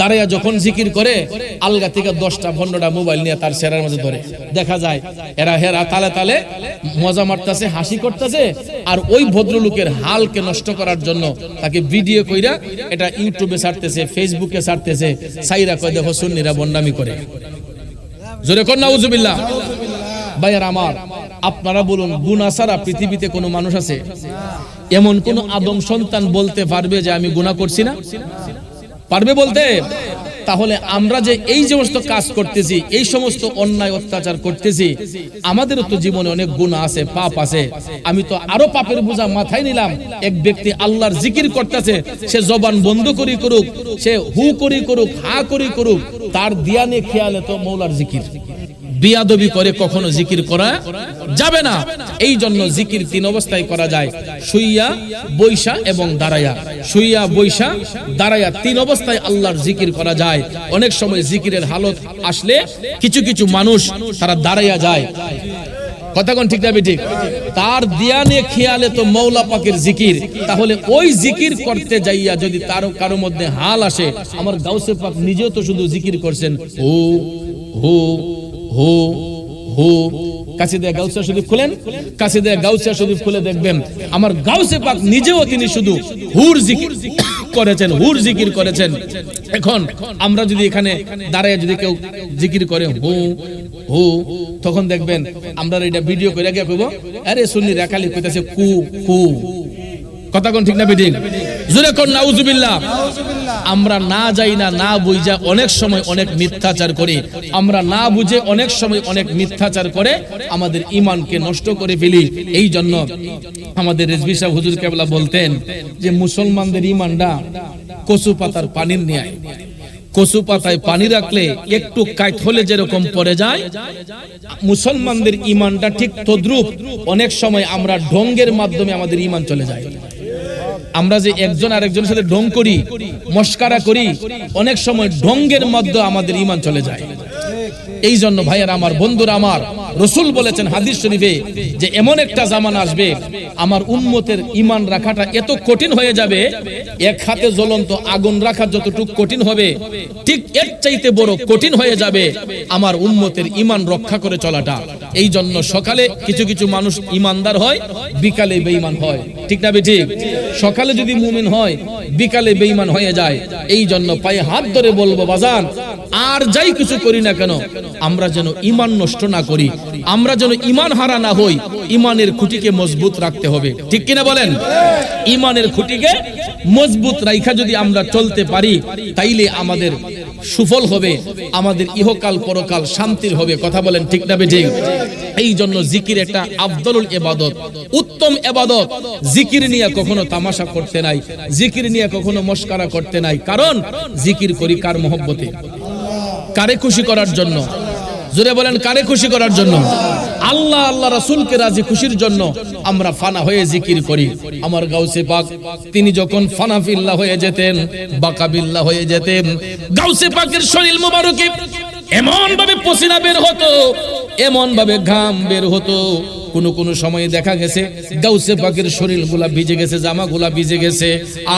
দাঁড়াইয়া যখন জিকির করে, আলগা থেকে দশটা, পনেরোটা মোবাইল নিয়ে তার সেরার মাঝে ধরে। দেখা যায়, এরা হেরা তালে তালে মজা মারতেছে, হাসি করতেছে, আর ওই ভদ্রলোকের হালকে নষ্ট করার জন্য তাকে ভিডিও কইরা এটা ইউটিউবে ছাড়তেছে, ফেসবুকে ছাড়তেছে, সাইরা কয়, দেখো, সুন্নিরা বন্ডামি করে। জোরে কর না নাউজুবিল্লাহ ভাইয়ার আমার, আপনারা বলুন, গুনাহ ছাড়া পৃথিবীতে কোনো মানুষ আছে? এমন কোন আদম সন্তান বলতে পারবে যে আমি গুনাহ করছি না? পারবে বলতে? তাহলে আমরা যে এই সমস্ত কাজ করতেছি, এই সমস্ত অন্যায় অত্যাচার করতেছি আমাদের তো জীবনে অনেক গুণ আছে, পাপ আছে। আমি তো আরও পাপের বোঝা মাথায় নিলাম। এক ব্যক্তি আল্লাহর জিকির করতেছে, সে জবান বন্ধ করি করুক, সে হু করি করুক, হা করি করুক, তার দিয়ানে খেয়ালে তো মৌলার জিকির। বিয়াদবি করে কখনো জিকির করা যাবে না। এই জন্য জিকির তিন অবস্থায় করা যায়। শুইয়া, বৈশা এবং দাঁড়াইয়া। শুইয়া, বৈশা, দাঁড়াইয়া তিন অবস্থায় আল্লাহর জিকির করা যায়। অনেক সময় জিকিরের হালত আসলে কিছু কিছু মানুষ তারা দাঁড়াইয়া যায়। ঠিক ঠিক তার খেয়ালে তো মৌলা জিকির। তাহলে ওই জিকির করতে যাইয়া যদি তার মধ্যে হাল আসে, আমার গাউসে পাক নিজেও তো শুধু জিকির করছেন। ও হো হো হো। কাছে দেয়া গাউসিয়া শরীফ খুলেন, কাছে দেয়া গাউসিয়া শরীফ খুলে দেখবেন, আমার গাউসে পাক নিজেও তিনি শুধু হুর জিকির করেছেন, হুর জিকির করেছেন। এখন আমরা যদি এখানে দাঁড়ায় যদি কেউ জিকির করে হু হু, তখন দেখবেন আমরা এটা ভিডিও করে গিয়ে কইব, আরে সুন্নি রেখালি কইতাছে কু কু। কথা কোন ঠিক না বেঠিক? জোরে কোন নাউজুবিল্লাহ। আমরা না যাই না না বুঝা অনেক সময় অনেক মিথ্যাচার করি। আমরা না বুঝে অনেক সময় অনেক মিথ্যাচার করে আমাদের ইমানকে নষ্ট করে ফেলি। এই জন্য আমাদের রেজবি সাহেব হুজুর কেবলা বলতেন যে মুসলমানদের ইমানটা কচু পাতার পানির ন্যায়। কচু পাতায় পানি রাখলে একটু কাইট হলে যেরকম পড়ে যায় মুসলমানদের ইমানটা ঠিক তদ্রুপ অনেক সময় আমরা ঢঙ্গের মাধ্যমে আমাদের ইমান চলে যায়। আমরা যে একজন আরেকজনের সাথে ঢং করি মস্কারা করি অনেক সময় ঢঙ্গের মধ্যে আমাদের ইমান চলে যায়। এই জন্য ভাইয়ার আমার বন্ধুরা আমার রসুল বলেছেন হাদিস শরীফে যে এমন একটা জামান আসবে, আমার উম্মতের ইমান রাখাটা এত কঠিন হয়ে যাবে, এক হাতে জ্বলন্ত আগুন রাখা যতটুকু কঠিন হবে, ঠিক এর চাইতে বড় কঠিন হয়ে যাবে আমার উম্মতের ইমান রক্ষা করে চলাটা। এই জন্য সকালে কিছু কিছু মানুষ ইমানদার হয়, বিকালে বেঈমান হয়। ঠিক না বে ঠিক সকালে যদি মুমিন হয়, বিকালে বেঈমান হয়ে যায়। এই জন্য পায়ে হাত ধরে বলব, বাজান, আর যাই কিছু করি না কেন? আমরা যেন ইমান নষ্ট না করি, আমরা যেন ইমান হারা না হই ইমানের খুঁটিকে মজবুত রাখতে হবে। ঠিক কিনা বলেন? ইমানের খুঁটিকে মজবুত রাইখা যদি আমরা চলতে পারি, তাইলে আমাদের সুফল হবে, আমাদের ইহকাল পরকাল শান্তির হবে। কথা বলেন ঠিক না বেঠিক? এই জন্য জিকির একটা আফদলুল এবাদত উত্তম এবাদত জিকির নিয়ে কখনো তামাশা করতে নাই, জিকির নিয়ে কখনো মস্কারা করতে নাই। কারণ জিকির করি কার মহব্বতে? কারে খুশি করার জন্য? জোরে বলেন, কারে খুশি করার জন্য? আল্লাহ আল্লাহ রাসুলকে রাজি খুশির জন্য আমরা ফানা হয়ে জিকির করি। আমার গাউসে পাক, তিনি যখন ফানা ফিল্লাহ হয়ে যেতেন বাকাবিল্লা হয়ে যেতেন, গাউসে পাকের শরীর মোবারকে এমন ভাবে পসিনা বের হতো এমন ভাবে ঘাম বের হতো। কোন কোন সময় দেখা গেছে, গাউসে পাকের শরীরগুলা ভিজে গেছে জামা গুলা ভিজে গেছে,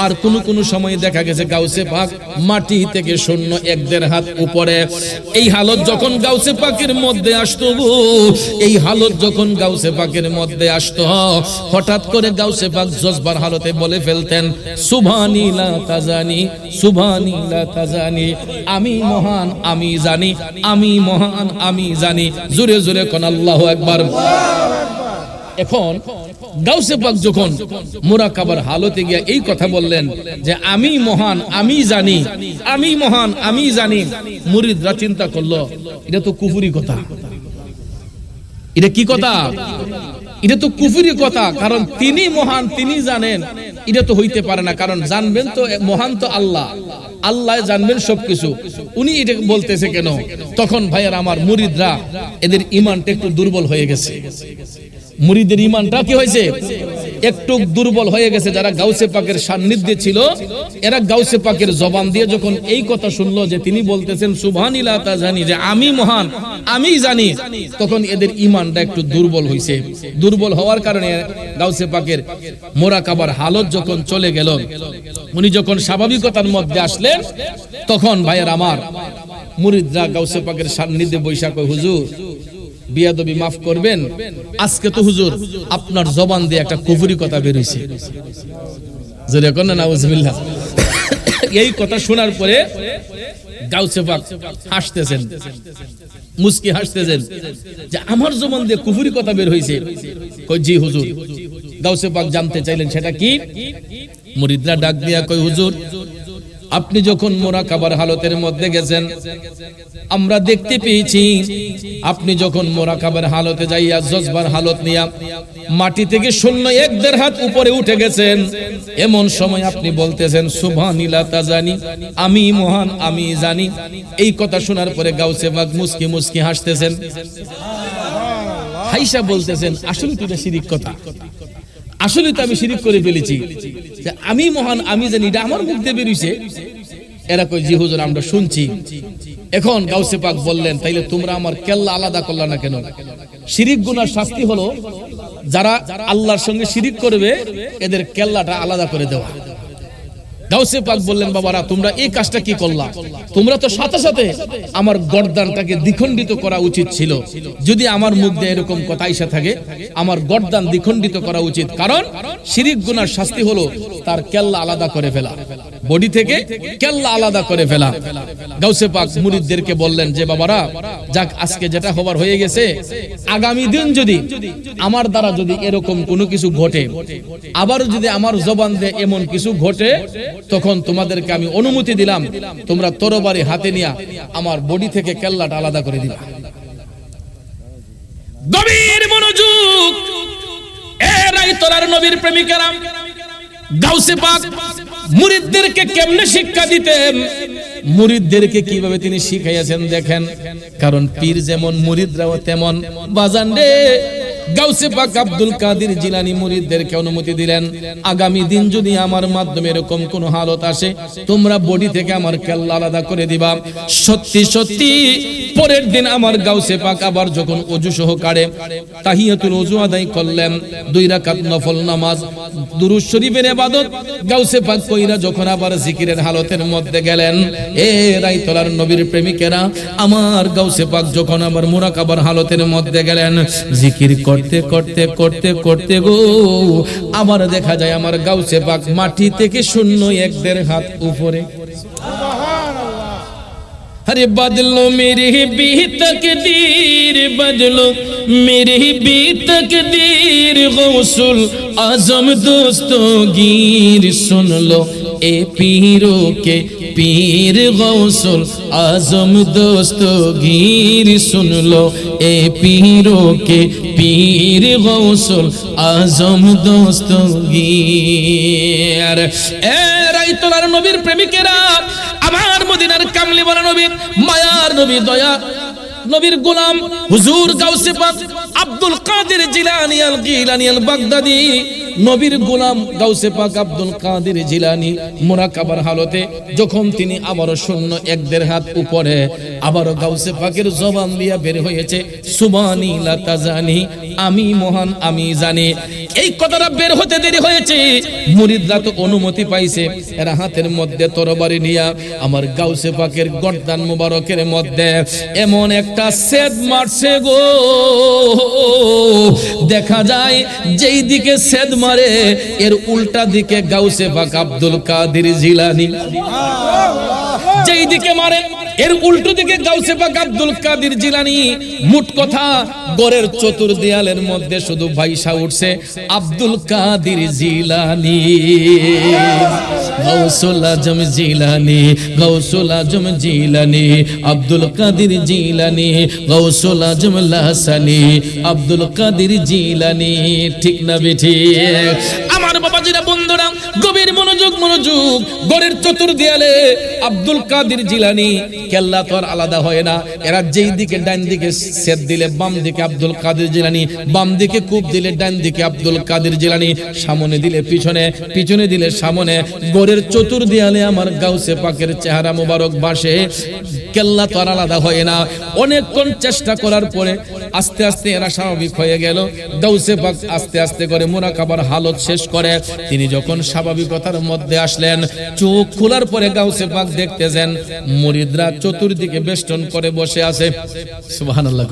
আর কোন কোন সময় দেখা গেছে গাউসে পাক মাটি থেকে শূন্য এক দেড় হাত উপরে। এই হালত যখন গাউসে পাকের মধ্যে আসতো এই হালত যখন গাউসে পাকের মধ্যে আসতো, হঠাৎ করে গাউসে পাক জজবার হালতে বলে ফেলতেন, সুবহানি লা তাজানি, সুবহানি লা তাজানি, আমি মহান, আমি জানি, আমি মহান, আমি জানি। জোরে জোরে কোন আল্লাহু একবার এখন গাউসে পাক যখন মোরাকাবার হালতে গিয়া এই কথা বললেন যে, আমি মহান, আমি জানি, আমি মহান, আমি জানি। মুরিদরা চিন্তা করল, এটা তো কুফুরি কথা। এটা কি কথা? এটা তো কুফুরি কথা, কারণ তিনি মহান, তিনি জানেন। এটা তো হইতে পারে না, কারণ জানবেন তো মহান তো আল্লাহ। আল্লাহ জানবেন সবকিছু। উনি এটা বলতেছে কেন? তখন ভাইয়ার, আমার মুরিদরা এদের ইমানটা একটু দুর্বল হয়ে গেছে। মুরিদের ইমানটা কি হয়েছে? একটু দুর্বল হয়ে গেছে যারা গাউসে পাকের সান্নিধ্যে ছিল। এরা গাউসে পাকের জবান দিয়ে যখন এই কথা শুনলো যে তিনি বলতেছেন, সুবহানিল্লাহ তা জানি যে আমি মহান, আমি জানি, তখন এদের ইমানটা একটু দুর্বল হইছে। দুর্বল হওয়ার কারণে গাউসে পাকের মোরাকাবার হালত যখন চলে গেল, উনি যখন স্বাভাবিকতার মধ্যে আসলেন, তখন ভাইয়ের আমার মুরিদরা গাউসে পাকের সান্নিধ্যে বৈশাখ, হুজুর বিয়াদবি মাফ করবেন? আজকে তো হুজুর আপনার জবান দিয়ে একটা কুফুরি কথা বেরোইছে। জোরে না, নাউজুবিল্লাহ। এই কথা শোনার পরে গাউসে পাক হাসতেছেন। মুস্কি হাসতেছেন যে আমার জবান দিয়ে কুফুরি কথা বের হইছে কই, জি হুজুর। গাউসে পাক জানতে চাইলেন সেটা কি? মুরিদরা ডাক দিয়া কই হুজুর আপনি যখন মোরাকাবার হালতের মধ্যে গেছেন, আমরা দেখতে পেয়েছি, আপনি যখন মোরাকাবার হালতে যাইয়া জজবার হালত নিয়া মাটি থেকে শূন্য এক দেড় হাত উপরে উঠে গেছেন, এমন সময় আপনি বলতেছেন, সুবহানিল্লাহ, তা জানি, আমি মহান, আমি জানি। এই কথা শোনার পরে গাউসে বাগ মুস্কি মুস্কি হাসতেছেন। হাইসা বলতেছেন, আসলে তো এটা শিরিক কথা। আসলে তো আমি শিরিক করে ফেলেছি। যে আমি মহান, আমি জানি এটা আমার মুখ দিয়ে বেরিয়েছে। এরা কই জি হুজুর, আমরা শুনছি। এখন গাউসে পাক বললেন, তাইলে তোমরা আমার কেল্লা আলাদা করলা না কেন? শিরিক গুনার শাস্তি হলো, যারা আল্লাহর সঙ্গে শিরিক করবে, এদের কেল্লাটা আলাদা করে দেওয়া। গাউসে পাক বললেন, বাবারা, তোমরা এই কাজটা কি করলা? তোমরা তো সাথে সাথে আমার গর্দানটাকে দ্বিখণ্ডিত করা উচিত ছিল। যদি আমার মুখ দিয়ে এরকম কথা আইসা থাকে, আমার গর্দান দ্বিখণ্ডিত করা উচিত। কারণ শিরিক গুনার শাস্তি হলো তার কেল্লা আলাদা করে ফেলা। বডি থেকে কেল্লা আলাদা করে ফেলা। গাউসে পাক মুরিদদেরকে বললেন যে, বাবারা, যাক, আজকে যেটা হবার হয়ে গেছে, আগামী দিন যদি আমার দ্বারা যদি এরকম কোনো কিছু ঘটে আবারও যদি আমার জবান দিয়ে এমন কিছু ঘটে, তখন তোমাদেরকে আমি অনুমতি দিলাম, তোমরা তরবারি হাতে নিয়ে আমার বডি থেকে কেল্লাটা আলাদা করে দিবা। গভীর মনোযোগ, এরাই তোলার নবীর প্রেমিকেরা গাউসে পাক মুরিদদেরকে কেমনে শিক্ষা দিতেন? মুরিদদেরকে কীভাবে তিনি শিখাইয়াছেন দেখেন? কারণ পীর যেমন, মুরিদরাও তেমন। বাজান রে গাউসে পাক আব্দুল কাদের জিলানি মুরিদদেরকে অনুমতি দিলেন। আগামী দিন যদি আমার মাধ্যমে এরকম কোন হালত আসে, তোমরা বডি থেকে আমার কেল্লা আলাদা করে দিবা। সত্যি সত্যি, পরের দিন আমার গাউসে পাক আবার যখন অজু সহকারে তাহিয়াতুল অজু আদায় করলেন, দুই রাকাত নফল নামাজ, দুরুদ শরীফের ইবাদত, গাউসে পাক কইরা যখন আবার জিকিরের হালতের মধ্যে গেলেন, এ রাইতলার নবীর প্রেমিকেরা, আমার গাউসে পাক যখন আবার মুরাকাবার হালতের মধ্যে গেলেন, জিকির করতে করতে করতে করতে গো। আমার দেখা যায় আমার গাউসে বাঘ মাটি থেকে শূন্য এক দেড় হাত উপরে। আরে বদলো মেরে বি তকদীর বদলো মেরে বি তকদীর গৌসুল আজম দোস্ত গীর সুন লো এ পীরকে পীর গৌসুল আজম দোস্ত গির শুনল। এ পীরকে পীর গৌসুল আজম দোস্ত গির এ রাইতলার নবীর প্রেমিকেরা, আমার মদিনার কামলি বলা নবীর মায়ার নবী দয়া, নবীর গোলাম, হুজুর গাউসে পাক আব্দুল কাদের জিলানি আল গিলানি আল বাগদাদি। নবীর গোলাম গাউসে পাক আব্দুল কাদের জিলানি মোরাকাবার হালতে যখন তিনি আবারও শূন্য এক দেড় হাত উপরে আবারও গাউসে পাকের জবান দিয়া বের হয়েছে সুবানি লাতাজানি আমি মহান, আমি জানি। এই কথাটা বের হতে দেরি হয়েছে। মুরিদরা তো অনুমতি পাইছে, এরা হাতের মধ্যে তরবারি নিয়া আমার গাউসে পাকের গর্দান মুবারকের মধ্যে এমন একটা সেদ মারছে গো। দেখা যায়, যেই দিকে সেদ মারে, এর উল্টা দিকে গাউসে বাক আব্দুল কাদের জিলানি। যেই দিকে মারে এর উল্টো দিকে গাউসে পাক আব্দুল কাদের জিলানি। মুট কথা, গড়ের চতুর দেয়ালের মধ্যে শুধু ভাইসা উঠছে আব্দুল কাদির জিলানি। গাউসুল আজম জিলানি, গাউসুল আজম জিলানি, আব্দুল কাদির জিলানি, গাউসুল আজম লাসানি, আব্দুল কাদের জিলানি। ঠিক না বেঠি আমার গড়ের চতুর চতুর্দিয়ালে আব্দুল কাদির জিলানি। কেল্লা তো আর আলাদা হয় না। এরা যেই দিকে ডান দিকে সেদ দিলে বাম দিকে আব্দুল কাদির জিলানি, বাম দিকে কূপ দিলে ডান দিকে আব্দুল কাদির জিলানি, সামনে দিলে পিছনে পিছনে দিলে সামনে। গড়ের চতুর দেয়ালে আমার গাউসে পাকের চেহারা মোবারক বাসে। কেল্লা তো আর আলাদা হয় না। অনেকক্ষণ চেষ্টা করার পরে আস্তে আস্তে এরা স্বাভাবিক হয়ে গেল। দৌসে পাক আস্তে আস্তে করে মোনাকাবার হালত শেষ করে। তিনি যখন স্বাভাবিকতার মধ্যে আসলেন, চোখ খোলার পরে গাউসে পাক দেখতেছেন, মুরিদরা চতুর্দিকে বেষ্টন করে বসে আছে। সুবহানাল্লাহ